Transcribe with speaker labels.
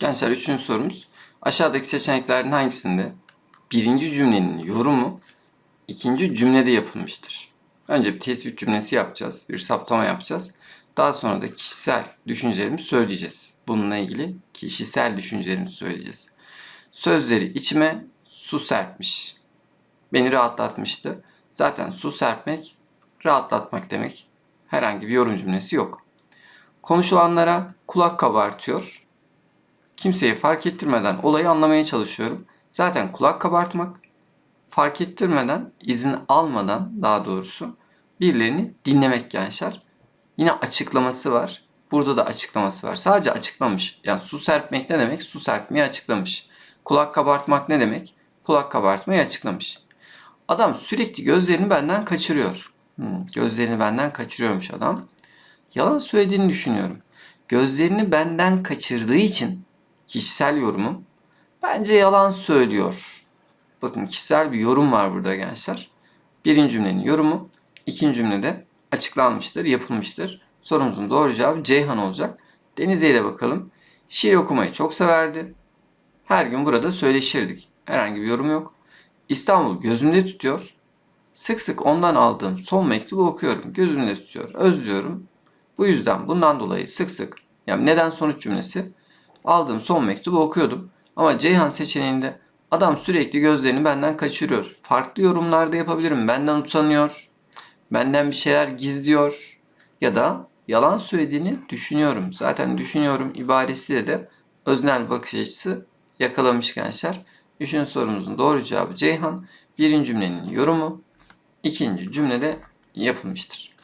Speaker 1: Gençler üçüncü sorumuz. Aşağıdaki seçeneklerden hangisinde birinci cümlenin yorumu ikinci cümlede yapılmıştır? Önce bir tespit cümlesi yapacağız. Bir saptama yapacağız. Daha sonra da kişisel düşüncelerimizi söyleyeceğiz. Bununla ilgili kişisel düşüncelerimizi söyleyeceğiz. Sözleri içime su serpmiş. Beni rahatlatmıştı. Zaten su serpmek, rahatlatmak demek. Herhangi bir yorum cümlesi yok. Konuşulanlara kulak kabartıyor. Kimseye fark ettirmeden olayı anlamaya çalışıyorum. Zaten kulak kabartmak, fark ettirmeden, izin almadan daha doğrusu birilerini dinlemek gençler. Yine açıklaması var. Burada da açıklaması var. Sadece açıklamış. Yani su serpmek ne demek? Su serpmeyi açıklamış. Kulak kabartmak ne demek? Kulak kabartmayı açıklamış. Adam sürekli gözlerini benden kaçırıyor. Hmm, gözlerini benden kaçırıyormuş adam. Yalan söylediğini düşünüyorum. Gözlerini benden kaçırdığı için kişisel yorumum bence yalan söylüyor. Bakın kişisel bir yorum var burada gençler. Birinci cümlenin yorumu, ikinci cümlede açıklanmıştır, yapılmıştır. Sorumuzun doğru cevabı Ceyhan olacak. Denize ile bakalım. Şiir okumayı çok severdi. Her gün burada söyleşirdik. Herhangi bir yorum yok. İstanbul gözümde tutuyor. Sık sık ondan aldığım son mektubu okuyorum. Gözümde tutuyor. Özlüyorum. Bu yüzden bundan dolayı sık sık yani neden sonuç cümlesi aldığım son mektubu okuyordum. Ama Ceyhan seçeneğinde adam sürekli gözlerini benden kaçırıyor. Farklı yorumlarda yapabilirim. Benden utanıyor. Benden bir şeyler gizliyor. Ya da yalan söylediğini düşünüyorum. Zaten düşünüyorum ibaresiyle de öznel bakış açısı yakalamış gençler. Üçüncü sorumuzun doğru cevabı Ceyhan. Birinci cümlenin yorumu ikinci cümlede yapılmıştır.